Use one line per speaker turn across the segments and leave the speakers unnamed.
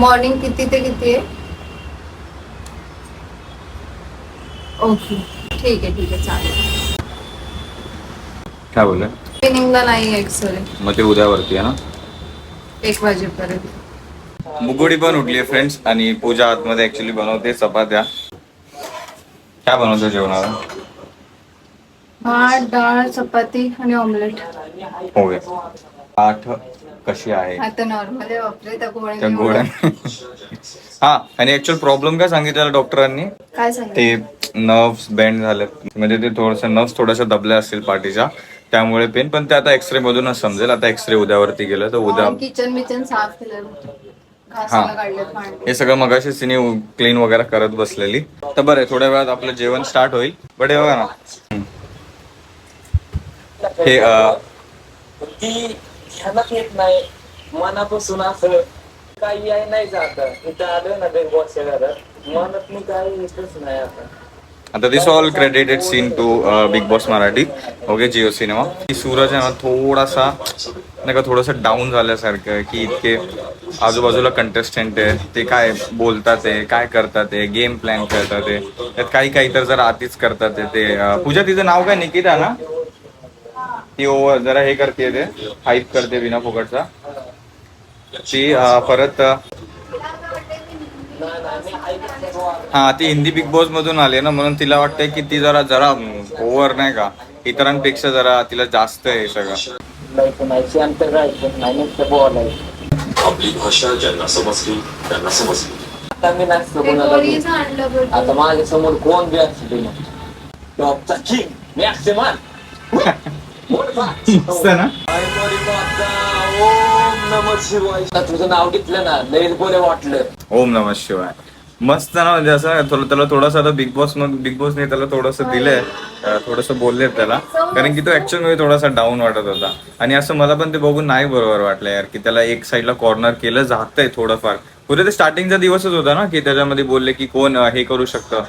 Morning किती ते किती आहे? ओके. ठीक आहे ठीक आहे चालेल.
काय बोलले?
इव्हिनिंगला नाही एक्सरे
मग ते उद्यावरती आहे ना?
एक वाजेपर्यंत.
मुगोडी पण उठली फ्रेंड्स आणि पूजा आतमध्ये ऍक्च्युली बनवते चपात्या. काय बनवते जेवणाला?
भात डाळ चपाती आणि ऑमलेट
होय. आठ कशी आहे?
आता नॉर्मल आहे वापरे त्या
त्या गोळ्या. हा आणि ऍक्च्युअल प्रॉब्लेम काय सांगितलेला डॉक्टरांनी
काय सांगितलं?
ते नर्व्स बेंड झाले. म्हणजे ते थोडस नर्व्स थोड्याशा दबल्या असतील पाठीच्या. त्यामुळे पेन पण ते आता एक्सरे मधूनच समजेल. आता एक्सरे उद्यावरती गेलं तर उद्या
किचन बिचन साफ केलं. भांडे
हे. सगळं मगाशी तिने क्लीन वगैरे करत बसलेली. तर बरं थोड्या वेळात आपलं जेवण स्टार्ट होईल. बट हे बघा ना. हम्म. हे अं,
ती ध्यानात येत नाही. मनापासून असं काही आहे नाही जात इथं आलं ना बिग बॉसच्या घरात. मनात मी काही येतच नाही आता.
आता this all credited seen to Bigg Boss Marathi. Okay Jio cinema की सूरज आहे ना थोडासा नाही का थोडंसं डाऊन झाल्यासारखं की इतके आजूबाजूला कंटेस्टंट आहे ते काय बोलतात आहे काय करतात आहे गेम प्लॅन करतात आहे. त्यात काही काही तर जरा आधीच करतात ते. पूजा तिचं नाव काय? निकिता ना? ती ओव्हर जरा हे करते ते हाईप करते विना फुकटचा. ती परत हा ती हिंदी बिग बॉस मधून आली ना म्हणून तिला वाटतंय की ती जरा जरा ओव्हर नाही का? इतरांपेक्षा जरा तिला जास्त आहे सगळं.
नाही नाही नाही
आपली भाषा ज्यांना समजली त्यांना समजली.
आता मी
बरं.
आता माझ्यासमोर कोण बी असते टॉपचा किंग मी
ना?
ओम नम शिवाय. तुझं नाव घेतलं ना लयच बोले वाटलं.
ओम नमः शिवाय. मस्त ना म्हणजे असं थोडं त्याला थोडंसं आता बिग बॉस मग बिग बॉसने त्याला थोडंसं दिलंय थोडंसं बोलले त्याला. कारण की तो ऍक्च्युअलमध्ये थोडासा डाऊन वाटत होता. आणि असं मला पण ते बघून नाही बरोबर वाटलं यार की त्याला एक साईडला कॉर्नर केलं जातंय थोडंफार. पुढे ते स्टार्टिंगचा दिवसच होता ना की त्याच्यामध्ये बोलले की कोण हे करू शकतं.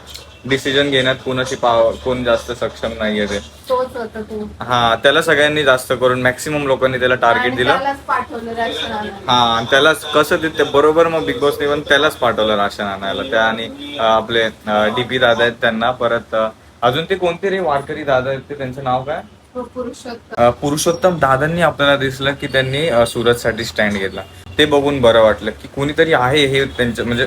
डिसिजन घेण्यात कोणाची पाव कोण जास्त सक्षम नाहीये ते.
तोच होता तो.
हा त्याला सगळ्यांनी जास्त करून मॅक्सिमम लोकांनी त्याला टार्गेट
आणि
दिलं.
त्यालाच पाठवलं राशन आणायला.
हा आणि त्यालाच कसं ते ते बरोबर मग बिग बॉसने पण त्यालाच पाठवलं राशन आणायला त्या आणि अं, आपले डीपी दादा आहेत त्यांना. परत अं, अजून ते कोणते रे वारकरी दादा आहेत ते त्यांचं नाव काय?
तो पुरुषोत्तम.
अं, पुरुषोत्तम दादांनी आपल्याला दिसलं की त्यांनी अं, सुरतसाठी स्टँड घेतला. ते बघून बरं वाटलं की कोणीतरी आहे हे त्यांचं म्हणजे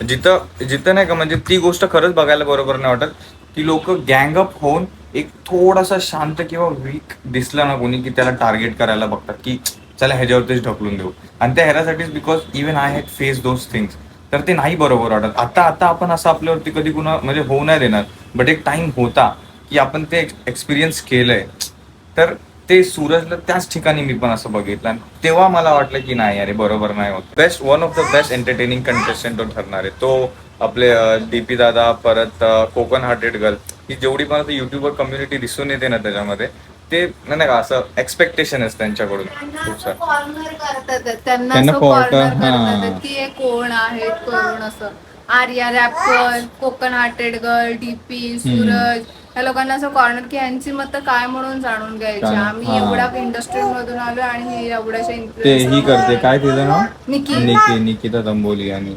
जिथं जिथं नाही का म्हणजे ती गोष्ट खरंच बघायला बरोबर नाही वाटत. की लोक गँग अप होऊन एक थोडासा शांत किंवा वीक दिसला ना कोणी की त्याला टार्गेट करायला बघतात की चला ह्याच्यावरतीच ढकलून देऊ. आणि त्या ह्याच्यासाठीच because even I had face those things तर ते नाही बरोबर वाटत. आता आता आपण असं आपल्यावरती कधी कुणा म्हणजे होऊ नाही देणार बट एक टाइम होता की आपण ते एक्सपिरियन्स केलंय. तर ते सूरजला त्याच ठिकाणी मी पण असं बघितलं. आणि तेव्हा मला वाटलं की नाही अरे बरोबर नाही होत. Best one of the best entertaining contestant तो ठरणार आहे. तो आपले डीपी दादा परत कोकण हार्टेड गर्ल ही जेवढी पण आता युट्यूबर कम्युनिटी दिसून येते ना त्याच्यामध्ये ते नाही का असं एक्सपेक्टेशन आहे त्यांच्याकडून. खूप सारं.
कॉर्नर करतात. त्यांना. करतात की हे कोण आहेत करून असं. Arya rapper Konkan hearted girl DP Suraj या लोकांना असं कॉर्नर की यांची मत काय म्हणून जाणून घ्यायची?
काय?
आम्ही
हा.
एवढ्या इंडस्ट्री मधून आलो आणि हे एवढ्याशा
ते ही
influencer
करते. काय तिचं नाव?
निकी.
निकी निकिता तंबोली आणि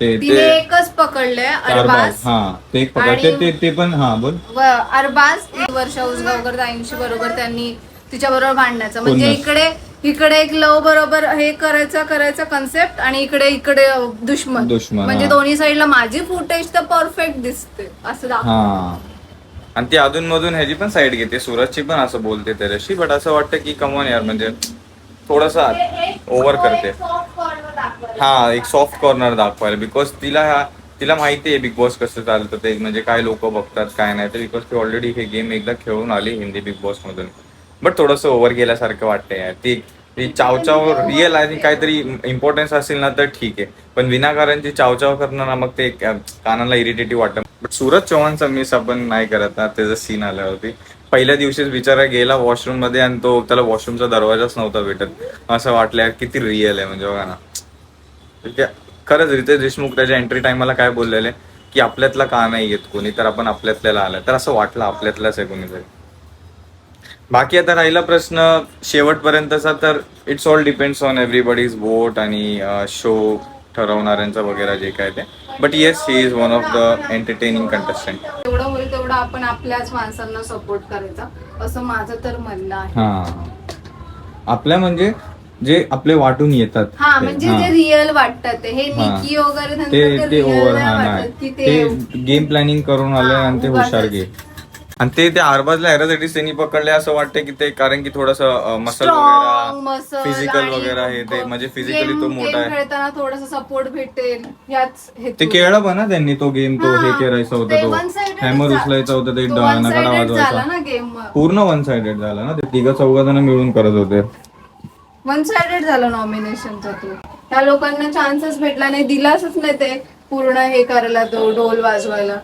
ते
तिने
ते
एकच पकडलंय
अरबाज
अरबाज.
हा ते एक ते
आणि-
ते- ते पण हा बोल.
व अरबाज एक वर्ष उसगावकर ताईंशी बरोबर त्यांनी तिच्या बरोबर भांडण्याचं. म्हणजे
पूर्ण.
इकडे इकडे एक लव बरोबर हे करायचं करायचं कन्सेप्ट आणि इकडे इकडे दुश्मन.
दुश्मन,
म्हणजे
हा.
दोन्ही साईडला माझी फुटेज तर परफेक्ट दिसते. असं दाखव.
हा. आणि ती अधून मधून ह्याची पण साईड घेते. सूरजची पण असं बोलते त्याच्याशी बट असं वाटतं की कमॉन यार म्हणजे थोडासा ओव्हर करते. हा एक सॉफ्ट कॉर्नर दाखवायला. बिकॉज तिला ह्या तिला माहिती आहे बिग बॉस कसं चालतं ते म्हणजे काय लोक बघतात काय नाही. तर बिकॉज ती ऑलरेडी हे गेम एकदा खेळून आली हिंदी बिग बॉस मधून. बट थोडंसं ओव्हर गेल्यासारखं वाटतंय यार. ती ती चावचाव रिअल आणि काहीतरी इम्पॉर्टन्स असेल ना तर ठीक आहे. पण विनाकारणची चावचाव करणं ना मग ते कानाला इरिटेटिव्ह वाटतं. बट सूरज चव्हाणचा मिस आपण नाही करत ना त्याचा सीन आल्यावरती. पहिल्या दिवशीच बिचारा गेला वॉशरूममध्ये आणि तो त्याला वॉशरूमचा दरवाजाच नव्हता भेटत. असं वाटलं किती रिअल आहे म्हणजे बघा ना. खरंच रितेश देशमुख त्याच्या एंट्री टाइमला काय बोललेले? की आपल्यातला का नाही येत कोणी तर आपण आपल्यातल्याला आलं. तर असं वाटलं आपल्यातलाच आहे कोणीतरी. बाकी आता राहिला प्रश्न शेवटपर्यंतचा तर it's all depends on everybody's vote आणि शो ठरवणाऱ्यांचं वगैरे जे काय ते but yes he is one of the entertaining contestant
तेवढं होईल तेवढं आपण आपल्याच माणसांना सपोर्ट करायचा असं माझं तर म्हणणं आहे
हा आपल्या म्हणजे जे आपले वाटून येतात
हा
ते.
म्हणजे
हा.
जे रिअल वाटतात ते हे
हा.
निकी वगैरे त्यांचं
ते
ते
ते
real
ओव्हर
नाही
हा
वाटत
नाही
की
ते
ते
गेम प्लॅनिंग करून आले आणि ते
उगाचच.
हुशार गे आणि ते त्या आरबाजला ह्याच्यासाठीच त्यांनी पकडले असं वाटतं की ते कारण की थोडस मसल वगैरे फिजिकल वगैरे आहे ते म्हणजे फिजिकली तो मोठा आहे.
खेळताना थोडासा सपोर्ट भेटेल
ते. केळं पण ना त्यांनी तो गेम तो हे
हा,
करायचा होता
ते
हॅमर उचलायचा होता ते नगाडा वाजवायचा. पूर्ण वन साइडेड झाला ना ते तिघ चौघ जण मिळून करत होते.
वन साइडेड झालं नॉमिनेशनचा तो. त्या लोकांना चान्सच भेटला नाही दिलाच नाही ते पूर्ण हे करायला तो डोल वाजवायला.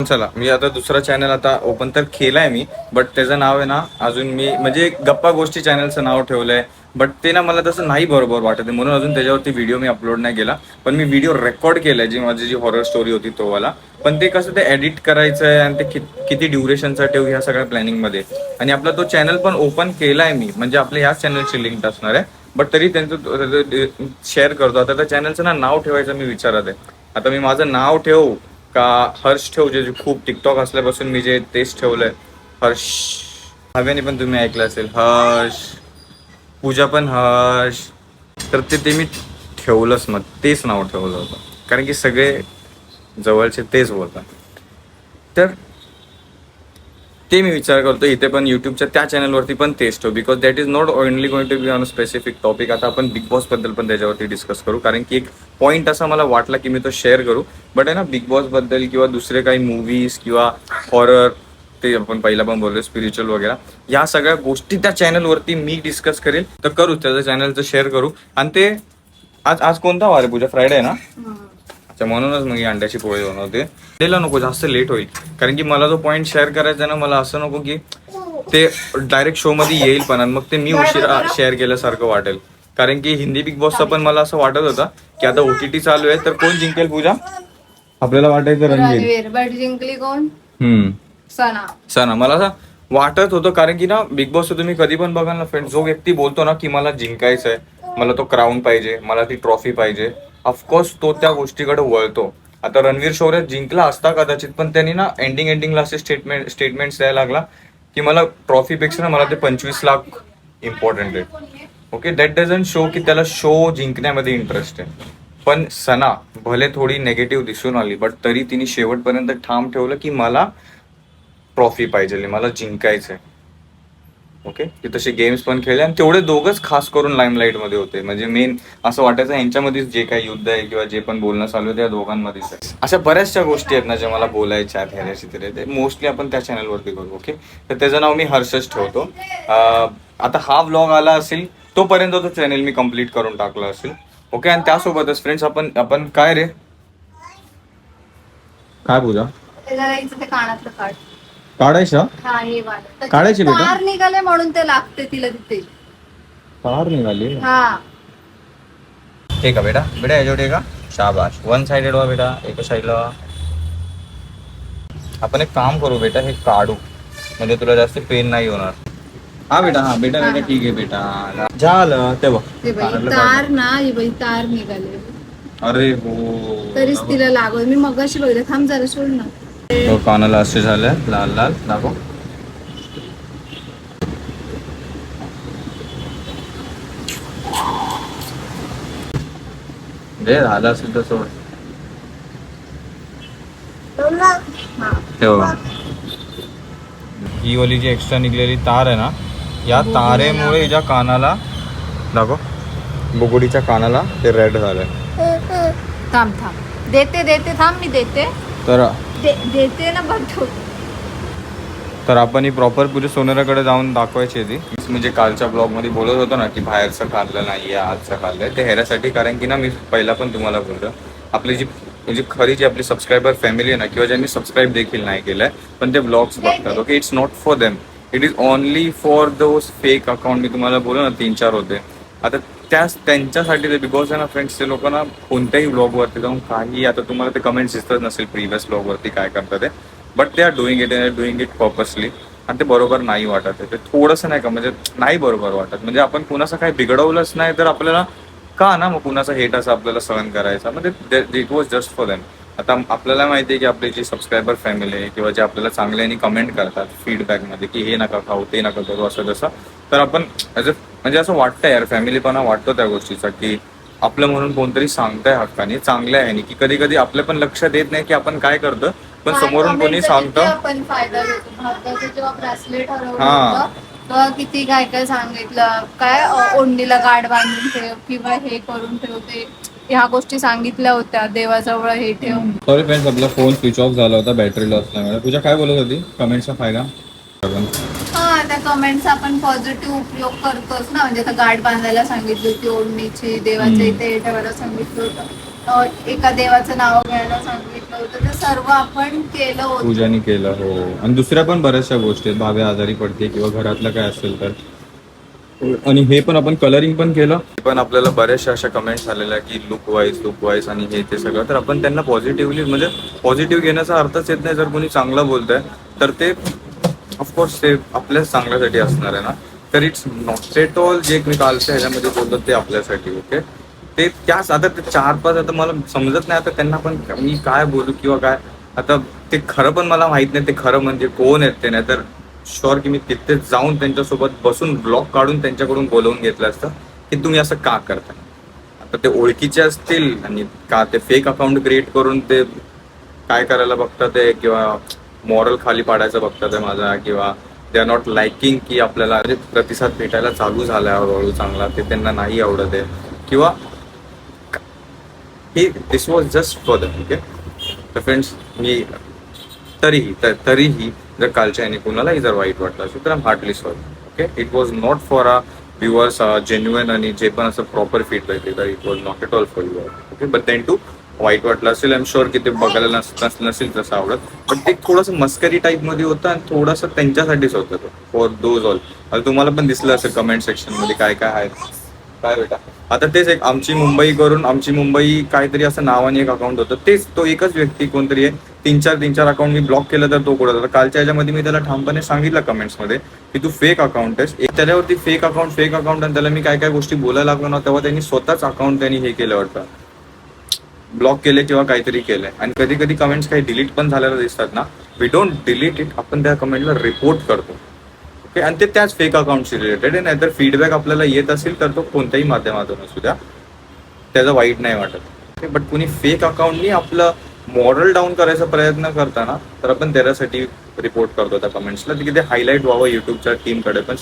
चला मी आता दुसरा चॅनल आता ओपन तर केलाय मी बट त्याचं नाव आहे ना अजून मी म्हणजे गप्पा गोष्टी चॅनलचं नाव ठेवलंय बट ते ना मला तसं नाही बरोबर वाटत आहे. म्हणून अजून त्याच्यावरती व्हिडिओ मी अपलोड नाही केला पण मी व्हिडिओ रेकॉर्ड केलाय जी माझी जी हॉरर स्टोरी होती तो वाला. पण ते कसं ते एडिट करायचं आहे आणि ते किती ड्युरेशनचा ठेवू ह्या सगळ्या प्लॅनिंगमध्ये आणि आपला तो चॅनल पण ओपन केलाय मी म्हणजे आपल्या ह्याच चॅनलची लिंक असणार आहे बट तरी त्यांचं शेअर करतो. आता त्या चॅनलचं ना नाव ठेवायचं मी विचारत आहे. आता मी माझं नाव ठेवू का हर्ष ठेवजे जे खूप टिकटॉक असल्यापासून मी जे तेच ठेवलंय. हर्ष. हव्याने पण तुम्ही ऐकलं असेल. हर्ष. पूजा पण हर्ष. तर ते ते मी ठेवलंच मग. तेच नाव ठेवलं होतं. कारण की सगळे जवळचे तेच बोलतात. तर ते मी विचार करतो इथे पण युट्यूबच्या त्या चॅनलवरती पण तेच हो because that is not only going to be on specific topic आता आपण बिग बॉसबद्दल पण त्याच्यावरती डिस्कस करू कारण की एक पॉईंट असा मला वाटला की मी तो शेअर करू. बट आहे ना बिग बॉसबद्दल किंवा दुसरे काही मूवीज किंवा हॉरर ते आपण पहिला पण बोललो स्पिरिच्युअल वगैरे या सगळ्या गोष्टी त्या चॅनलवरती मी डिस्कस करेल. तर करू त्याचं चॅनलचं शेअर करू. आणि ते आज आज कोणता वार आहे पूजा? फ्रायडे आहे ना? अच्छा म्हणूनच मग ही अंड्याची पोळी बनवते. द्यायला नको जास्त लेट होईल. कारण की मला जो पॉईंट शेअर करायचा ना मला असं नको की ते डायरेक्ट शो मध्ये येईल पण मग ते मी उशिरा शेअर केल्यासारखं वाटेल. कारण की हिंदी बिग बॉसचा पण मला असं वाटत होतं की आता ओटीटी चालू आहे तर कोण जिंकेल पूजा? आपल्याला वाटायचं रणवीर.
रणवीर. बट जिंकली कोण?
हम्म.
सना.
सना. मला असं वाटत होतं कारण की ना बिग बॉस तुम्ही कधी पण बघाल ना फ्रेंड जो व्यक्ती बोलतो ना की मला जिंकायचं आहे मला तो क्राऊन पाहिजे मला ती ट्रॉफी पाहिजे ऑफकोर्स तो त्या गोष्टीकडे वळतो. आता रणवीर शौर्य जिंकला असता कदाचित पण त्यांनी ना एंडिंग एंडिंगला असे स्टेटमेंट स्टेटमेंट्स द्यायला लागला की मला ट्रॉफीपेक्षा ना मला ते पंचवीस लाख इम्पॉर्टंट आहे ओके दॅट डझन शो की त्याला शो जिंकण्यामध्ये इंटरेस्ट आहे. पण सना भले थोडी नेगेटिव्ह दिसून आली बट तरी तिने शेवटपर्यंत ठाम ठेवलं की मला ट्रॉफी पाहिजे मला जिंकायचं आहे ओके? ते तसे गेम्स पण खेळले आणि तेवढे दोघच खास करून लाईमलाईटमध्ये होते. म्हणजे मेन असं वाटायचं यांच्यामध्येच जे काही युद्ध आहे किंवा जे पण बोलणं चालू आहे त्या दोघांमध्येच आहे. अशा बऱ्याचशा गोष्टी आहेत ना ज्या मला बोलायच्या आहेत ह्याच्याशी तरी ते मोस्टली आपण त्या चॅनलवरती करू ओके? तर त्याचं नाव मी हर्षच ठेवतो. अं, आता हा व्लॉग आला असेल तोपर्यंत तो चॅनल मी कंप्लीट करून टाकला असेल ओके? आणि त्यासोबतच फ्रेंड्स आपण आपण काय रे? काय पूजा?
कानातलं काढ.
काढायचं
हा हे वाला
काढायची बेटा?
तार निघाले म्हणून ते लागते तिला तिथे.
कार निघाली?
हा.
ठीक आहे बेटा? बेटा याच्यावर का? शाबाश वन साइडेड व्हा बेटा एका साईडला आपण एक काम करू बेटा हे काढू. म्हणजे तुला जास्त पेन नाही होणार. हा बेटा हा. बेटा बेटा ठीक आहे बेटा. झालं. ते बघ.
ते बाई तार ना ही बाई तार निघाले.
अरे हो.
तरीच तिला लागत मी मगाशी बघितलं थांब जरा सोड ना.
तो कानाला असे झालं लाल लाल. दाखव. जे झालं असेल तर सोड. बघा ही वाली जी एक्स्ट्रा निघलेली तार आहे ना या तारेमुळे हिच्या कानाला दाखव. बुगुडीच्या कानाला ते रेड झालंय.
थांब थांब. देते देते. थांब मी देते.
तर
दे- देते ना बघ
तर आपण ही प्रॉपर पुढे सोनेराकडे जाऊन दाखवायची आहे ती. म्हणजे कालच्या ब्लॉगमध्ये बोलत होतो ना की बाहेरचं खाल्लं नाही आजचं खाल्लंय. ते ह्याच्यासाठी कारण की ना मी पहिला पण तुम्हाला बोललो. आपली जी म्हणजे खरी जी आपली सबस्क्रायबर फॅमिली आहे ना किंवा ज्यांनी सबस्क्राईब देखील नाही केलंय पण ते ब्लॉग्स बघतात okay it's not for them it is only for those fake account मी तुम्हाला बोललो ना तीन चार होते. आता त्याच त्यांच्यासाठी ते बिकॉज आहे ना फ्रेंड्स ते लोक ना कोणत्याही ब्लॉगवरती जाऊन काही आता तुम्हाला ते कमेंट्स दिसतच नसेल प्रिव्हियस ब्लॉगवरती काय करतात ते. बट ते are doing it doing it purposely आणि ते बरोबर नाही वाटत आहे. ते थोडंसं नाही का म्हणजे नाही बरोबर वाटत. म्हणजे आपण कुणाचं काही बिघडवलंच नाही तर आपल्याला का ना मग कुणाचा हेट असं आपल्याला सहन करायचा? म्हणजे it was just for them आता आपल्याला माहिती आहे की आपली जी सबस्क्रायबर फॅमिली आहे किंवा जे आपल्याला चांगल्याने कमेंट करतात फीडबॅकमध्ये की हे नका खाऊ ते नका करू असं तसं तर आपण ॲज अ म्हणजे असं वाटतं यार फॅमिलीपणा वाटतो त्या गोष्टीचा की आपलं म्हणून कोणतरी सांगताय हक्काने चांगलं आहे आणि की कधी कधी आपल्या पण लक्षात येत नाही की आपण काय करतो पण समोरून कोणी सांगतं.
जेव्हा ब्रेसलेट हरवलं
हा.
किती काय काय सांगितलं काय ओढणीला गाठ बांधून ठेव किंवा हे करून ठेवते ह्या गोष्टी सांगितल्या होत्या देवाजवळ हे ठेव
सॉरी फ्रेंड्स आपला फोन स्विच ऑफ झाला होता बॅटरी लॉस असल्यामुळे पूजा काय बोलत होती? कमेंटचा फायदा?
हा त्या कमेंटचा आपण पॉझिटिव्ह उपयोग करतोच ना. म्हणजे आता गाठ बांधायला सांगितली होती ओढणीची देवाच्या इथे हे ठेवायला सांगितलं होतं. एका देवाचं नाव घ्यायला सांगितलं होतं. ते सर्व आपण केलं होतं.
पूजानी केलं हो. आणि दुसऱ्या पण बऱ्याचशा गोष्टी आहेत. भावे आजारी पडते किंवा घरातलं काय असेल तर. आणि हे पण आपण कलरिंग पण केलं. पण आपल्याला बऱ्याचशा अशा कमेंट्स आलेल्या की लुक वाईज लुक वाईज आणि हे ते सगळं. तर आपण त्यांना पॉझिटिव्हली म्हणजे पॉझिटिव्ह घेण्याचा अर्थच येत नाही जर कोणी चांगलं बोलतंय. तर ते ऑफकोर्स ते आपल्याच चांगल्यासाठी असणार आहे ना. तर इट्स नॉट एट ऑल जे मी कालच्या ह्याच्यामध्ये बोलतो ते आपल्यासाठी ओके ते त्याच आता ते चार पाच आता मला समजत नाही आता त्यांना पण मी काय बोलू किंवा काय. आता ते खरं पण मला माहीत नाही ते खरं म्हणजे कोण आहेत ते नाही. तर शुअर की मी तिथे जाऊन त्यांच्यासोबत बसून ब्लॉग काढून त्यांच्याकडून बोलवून घेतलं असतं की तुम्ही असं का करता आता ते ओळखीचे असतील आणि का ते फेक अकाउंट क्रिएट करून ते काय करायला बघतात ते किंवा मॉरल खाली पाडायचं बघतात आहे माझा किंवा दे आर नॉट लाइकिंग की आपल्याला प्रतिसाद भेटायला चालू झाला हळूहळू चांगला ते त्यांना नाही आवडत आहे. किंवा हे this was just for them okay तर फ्रेंड्स मी तरीही तर तरीही जर कालच्या याने कुणालाही जर वाईट वाटलं असेल तर I'm heartly sorry okay it was not for a viewers genuine आणि जे पण असं प्रॉपर फीडबॅक देतात it was not at all for your okay but then too वाईट वाटलं असेल आय एम शुअर की ते बघायला नस नसेल तसं आवडत. पण ते थोडंसं मस्करी टाईपमध्ये होतं आणि थोडंसं त्यांच्यासाठीच होतं तो. फॉर दोज ऑल आता तुम्हाला पण दिसलं असेल कमेंट सेक्शनमध्ये काय काय आहे. काय बेटा. आता तेच एक आमची मुंबई करून आमची मुंबई काहीतरी असं नावाने एक अकाउंट होतं. तेच तो एकच व्यक्ती कोणतरी आहे. तीन चार तीन चार अकाउंट मी ब्लॉक केलं तर तो कुठं कालच्या याच्यामध्ये मी त्याला ठामपणे सांगितलं कमेंट्समध्ये की तू फेक अकाउंट आहेस. एक त्याच्यावरती फेक अकाउंट फेक अकाउंट आणि त्याला मी काय काय गोष्टी बोलायला लागलो ना तेव्हा त्यांनी स्वतःच अकाउंट त्यांनी हे केलं वाटतं. ब्लॉक केले किंवा काहीतरी केलंय. आणि कधी कधी कमेंट्स काही डिलीट पण झालेल्या दिसतात ना वी डोंट डिलीट इट आपण त्या कमेंटला रिपोर्ट करतो. ओके आणि ते त्याच फेक अकाउंटशी रिलेटेड आहे नाहीतर फीडबॅक आपल्याला येत असेल तर तो कोणत्याही माध्यमातून असू द्या. त्याचा वाईट नाही वाटत. बट कुणी फेक अकाउंटनी आपलं मॉरल डाऊन करायचा प्रयत्न करताना तर आपण त्याच्यासाठी रिपोर्ट करतो त्या कमेंट्सला की ते हायलाईट व्हावं युट्यूबच्या टीमकडे पण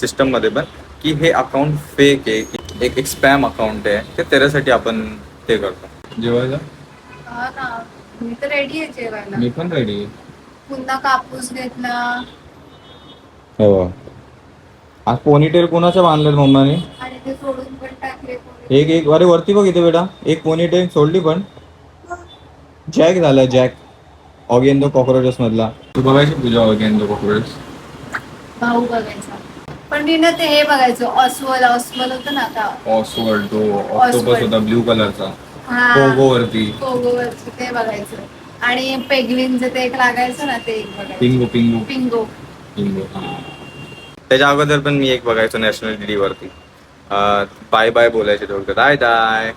सिस्टममध्ये पण की हे अकाउंट फेक आहे एक एक स्पॅम अकाउंट आहे ते त्याच्यासाठी आपण ते करतो. जेवायला?
हा ना. मी तर रेडी आहे जेवायला.
मी पण रेडी
पुन्हा कापूस घेतला.
हो. आज पोनीटेल कोणाचं बांधलं मम्माने?
आणि ते सोडून पण टाकले कोणी.
एक एक. अरे वरती बघ इथे बेटा. एक पोनीटेल सोडली पण. जॅक झाला जॅक ऑगेंदो कॉक्रोचेस मधला. तू बघायची पूजा ऑगेंदो कॉक्रोचेस
भाऊ बघायचा. पण मी ना ते हे बघायचो. अस्वल अस्वल होतं ना आता.
ऑसवर्ड तो ऑक्टोपस. होता ब्ल्यू कलरचा पोगो वरती
ते बघायचं. आणि पेगविनचं ते एक लागायचं ना ते एक बघायचं.
पिंगो पिंगो.
पिंगो.
पिंगो त्याच्या अगोदर पण मी एक बघायचो नॅशनल डी वरती बाय बाय बोलायचे थोडक्यात दाय दाय.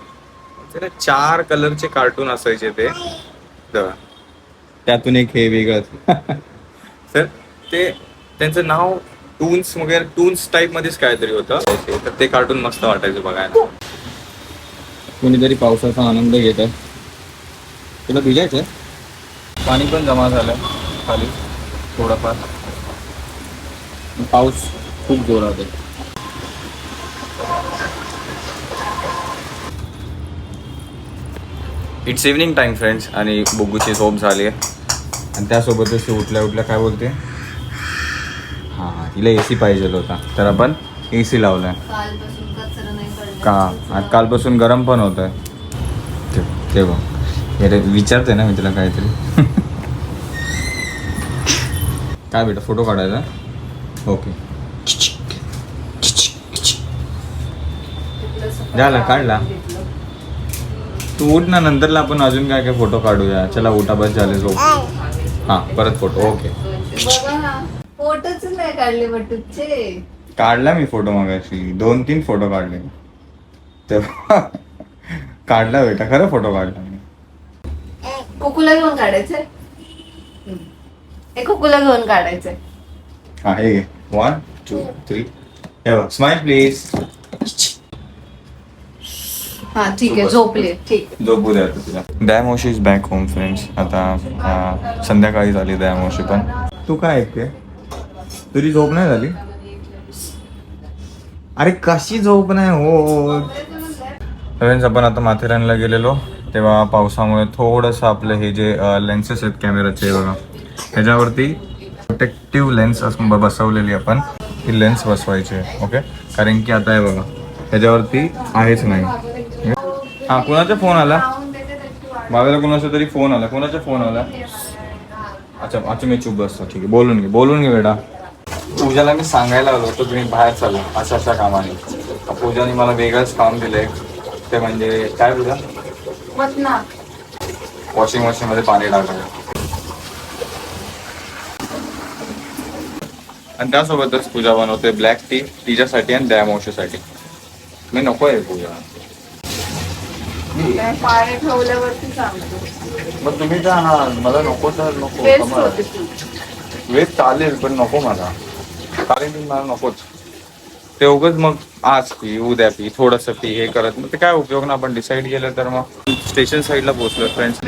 चार कलरचे कार्टून असायचे ते. त्यातून एक हे वेगळंच. सर ते त्यांचं नाव टून्स वगैरे टून्स टाईप मध्येच काहीतरी होतं. तर ते कार्टून मस्त वाटायचं बघायला. कोणीतरी पावसाचा आनंद घेत आहे. तुला भिजायचं पाणी पण जमा झालं खाली थोडंफार. पाऊस खूप जोरात आहे. इट्स इव्हनिंग टाइम फ्रेंड्स आणि बुग्गूची झोप झाली आहे. आणि त्यासोबतच ती उठल्या उठल्या काय बोलते? हां हां तिला ए सी पाहिजे होता. तर आपण ए सी लावलाय.
कालपासून कचरा नाही पडला.
का? आज कालपासून गरम पण होत आहे ते बघ. हे रे विचारते ना मी तुला काहीतरी. काय बेटा फोटो काढायचा ओके. झाला काढला. तू उठ ना नंतरला आपण अजून काय काय फोटो काढूया. चला उठा बस झाले झोप. हां परत फोटो. ओके.
बघा ना. फोटोच नाही काढले बटूचे
काढला मी फोटो मागाशी. दोन तीन फोटो काढले. तेव्हा काढला बेटा खरं फोटो काढला मी.
कुकुला घेऊन काढायचंय? कुकुला घेऊन काढायचंय.
हा हे घे. वन टू थ्री हे बघ स्माइल प्लीज
हा ठीक आहे झोपले ठीक.
झोपू द्या तिला. दयामोशी इज बॅक होम फ्रेंड्स आता संध्याकाळी झाली दयामोशी पण. तू काय ऐकते? तुझी झोप नाही झाली? अरे कशी झोप नाही हो फ्रेंड्स आपण आता माथेरानला गेलेलो. तेव्हा पावसामुळे थोडंसं आपलं हे जे लेन्सेस आहेत कॅमेराचे बघा. ह्याच्यावरती प्रोटेक्टिव्ह लेन्स बसवलेली आपण. ही लेन्स बसवायची आहे ओके कारण की आता हे बघा ह्याच्यावरती आहेच नाही. हा कुणाचा फोन आला? बाबाला कोणाचा तरी फोन आला. कोणाचा फोन आला? अच्छा अच्छा मी चुप बसतो. ठीक आहे. बोलून घे बोलून घे बेटा. पूजाला मी सांगायला आलो होतो तुम्ही बाहेर चाललो अशा अशा कामाने. पूजाने मला वेगळंच काम दिलंय. ते म्हणजे काय पूजा? वॉशिंग मशीन मध्ये पाणी टाकायचं. आणि त्यासोबतच पूजा बनवते ब्लॅक टी तिच्यासाठी आणि दयामावशीसाठी मी नको आहे पूजा
पाणी ठेवल्यावरती सांगतो.
मग तुम्ही का हा मला नको तर नको
वेस्ट
वेज चालेल पण नको मला. पण मला नकोच ते उगच मग आज पी उद्या पी थोडंसं पी हे करत मग ते काय उपयोग ना आपण डिसाईड केलं तर मग स्टेशन साइडला पोहोचलो फ्रेंड्स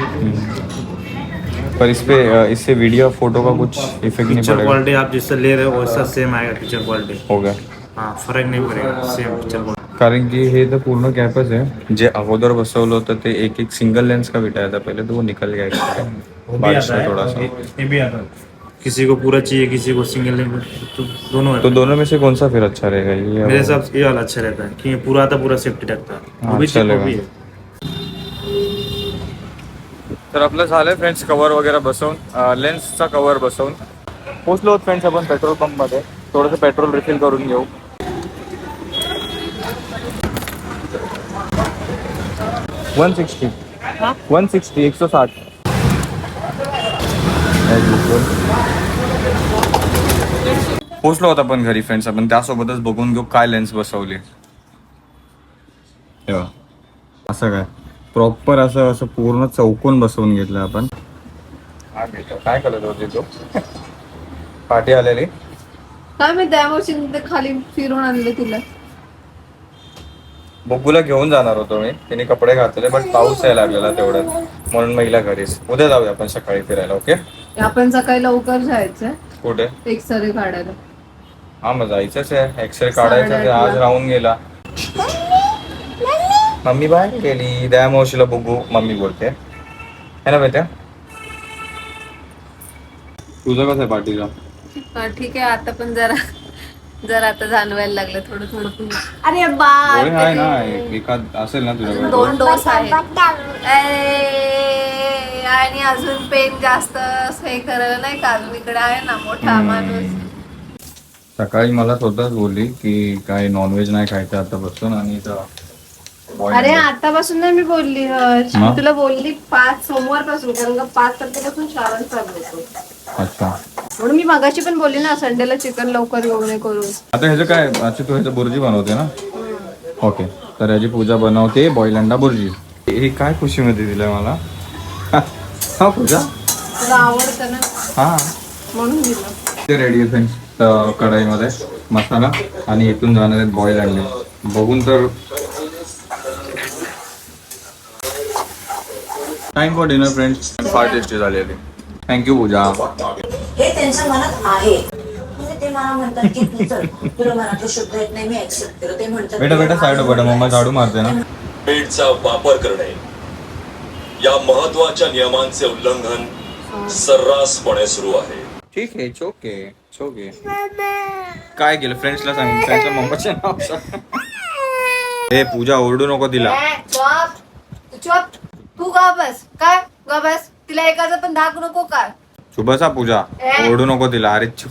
पर इस पे इससे वीडियो फोटो का कुछ इफेक्ट नहीं
पिक्चर
पड़ेगा
क्वालिटी आप जिससे ले रहे हो वैसा सेम आएगा पिक्चर क्वालिटी
हो गया
हाँ फर्क नहीं पड़ेगा सेम पिक्चर क्वालिटी
कारण की हे तर पूर्ण कॅपच आहे जे अगोदर बसवलं होतं ते एक एक सिंगल लेन्स का था पहले तो वो निकल गया
वो भी
बारिश
आता
में
है
थोड़ा सा
ये भी आता है किसी को पूरा चाहिए किसी को सिंगल लेंगे तो दोनों है।
तो दोनों में से कौन सा फिर अच्छा रहेगा? ये
मेरे हिसाब से ये वाला अच्छा रहता है कि ये पूरा आता पूरा सेफ्टी रखता। है
हाँ,
वो भी
अच्छा।
भी है।
तर आपलं झालंय फ्रेंड्स कवर वगैरे बसवून लेन्सचा कवर बसवून पोचलो फ्रेंड्स आपण पेट्रोल पंपमध्ये थोडंसं पेट्रोल रिफिल करून घेऊ वन सिक्स्टी वन सिक्स्टी एक सौ साठ। पोचलो होत आपण घरी फ्रेंड्स आपण. त्यासोबतच बघून घेऊ काय लेन्स बसवली. असं काय? प्रॉपर असं असं पूर्ण चौकोन बसवून घेतलं आपण. काय करत होती तो? पाठी आलेली.
काय मी त्या वर्षी खाली फिरून आणलं तुला.
बब्बूला घेऊन जाणार होतो मी. तिने कपडे घातले बट पाऊस यायला लागलेला तेवढ्यात. म्हणून महिला घरीच. उद्या जाऊया आपण सकाळी फिरायला ओके
आपण सकाळी लवकर जायचंय
कुठे?
एक्सरे काढायला.
हा मग जायचंच आहे. एक्सरे काढायचा आज राहून गेला. मम्मी बाहेर गेली दया मावशीला बघू मम्मी बोलते. है ना बेटा? तुझं कसं आहे पाठीला
हा, ठीक आहे आता पण जरा जरा आता जाणवायला लागलं. थोडं थोडं. अरे बा
गोळी आहे ना एखाद असेल ना तुझ्याकडे
दोन डोस आहेत. ए, आणि अजून पेन जास्त हे करायला नाही का? अजून इकडे आहे ना मोठा. माणूस.
सकाळी मला स्वतःच बोलली की काय नॉनव्हेज नाही खायचं आता बसून आणि इथं boil
अरे आतापासून नाही मी बोलली हर्ष. मी तुला बोलली पाच सोमवारपासून कारण का पाच तारखेपासून श्रावण चालू होतो.
अच्छा.
म्हणून मी मगाशी पण बोलली ना संडेला चिकन लवकर येऊ नये करून.
आता ह्याचं काय अच्छा तू ह्याचं बुर्जी बनवते ना? ओके. तर ह्याची पूजा बनवते बॉईल अंडा बुर्जी. हे काय खुशीमध्ये दिलंय मला? हा पूजा
तुला आवडतं ना?
हा.
म्हणून दिलं.
ते रेडी आहे फ्रेंड्स कढाईमध्ये मसाला आणि इथून जाणार आहेत बॉईल अंडे बघून तर टाइम फॉर डिनर फ्रेंड्स फार टेस्टी झालेली थँक्यू पूजा.
हे त्यांच्या मनात आहे. म्हणजे ते मला म्हणतात की तू चल तुला मराठी शब्द येत नाही मी ऍक्सेप्ट केलं. ते म्हणतात
बेटा बेटा साईड बेटा मम्मा झाडू मारते ना.
मीठचा वापर करणे. या महत्त्वाच्या नियमांचे उल्लंघन सर्रासपणे सुरू आहे.
ठीक आहे इट्स ओके काय केलं? फ्रेंड्सला सांग फ्रेंड्सला मम्माचे नाव सांग. हे पूजा ओरडू नको तिला.
चॉप तू गा बस. काय? गा बस. तिला एकाचा पण धाक नको का?
शुभसा पूजा. ओरडू नको तिला. अरे चुप.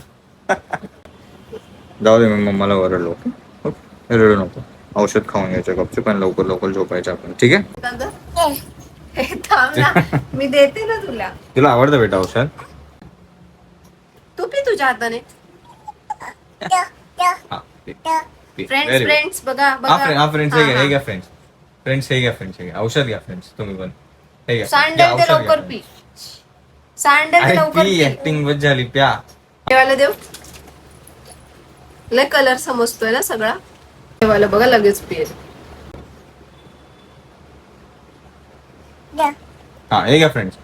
जाऊ दे मी मम्माला ओरडलो ओके? ओके. रडू नको. औषध खाऊन घ्यायचं गपचूप आणि लवकर लवकर झोपायचं आपण. ठीक आहे?
थांब ना. मी देते ना तुला.
तुला आवडतं बेटा औषध?
तू पी तुझ्या हाताने.
हा.
Friends
Very good.
फ्रेंड्स बघा
हा
बघा.
फ्रेंड हा फ्रेंड्स हे घ्या हे घ्या फ्रेंड्स फ्रेंड्स हे घ्या फ्रेंड्स हे घ्या. औषध घ्या फ्रेंड्स तुम्ही पण. हे घ्या
सँडल
घ्या,
ते
औषध घ्या,
लवकर
friends.
पी. सँडल ते
अरे
लवकर
ती
पी.
ऍक्टिंग बस झाली प्या.
देवाला देव. लय कलर समजतोय ना सगळा? देवाला बघा लगेच पिएल
हा हे घ्या फ्रेंड्स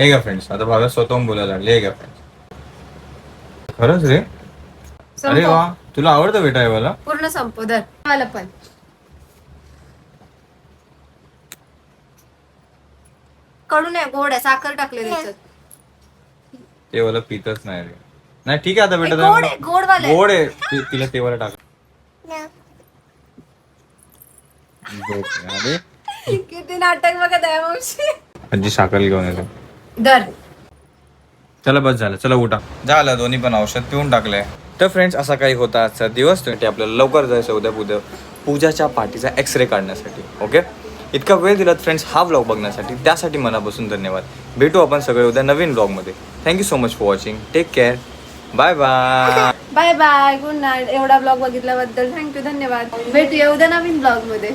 हे घ्या फ्रेंड्स आता बघा स्वतःहून बोलायला लागले. हे घ्या फ्रेंड्स खरंच रे? अरे. वा तुला आवडतं बेटा हे मला
पूर्ण संपव धर. मला पण. कडून आहे गोड आहे. साखर टाकले त्याच्यात.
ते वाला पितच नाही रे. नाही ठीक आहे आता बेटा
गोड आहे, गोडवालं आहे.
गोड आहे. ति- तिला ते वाला टाक. झोप आहे. अरे
किती नाटक बघत आहे मावशी?
आजी साखर घेऊन येतो.
धर.
चला बस झालं चला उठा. झालं दोन्ही पण औषध पिऊन टाकलंय. तर फ्रेंड्स असा काही होता आजचा दिवस. ते आपल्याला लवकर जायचं उद्या उद्या पूजाच्या पाठीचा एक्स रे काढण्यासाठी ओके इतका वेळ दिलात फ्रेंड्स हा व्लॉग बघण्यासाठी. त्यासाठी मनापासून धन्यवाद. भेटू आपण सगळे उद्या नवीन ब्लॉगमध्ये thank you so much for watching take care bye bye
bye bye good night एवढा ब्लॉग बघितल्याबद्दल थँक्यू धन्यवाद. भेटूया उद्या नवीन ब्लॉगमध्ये.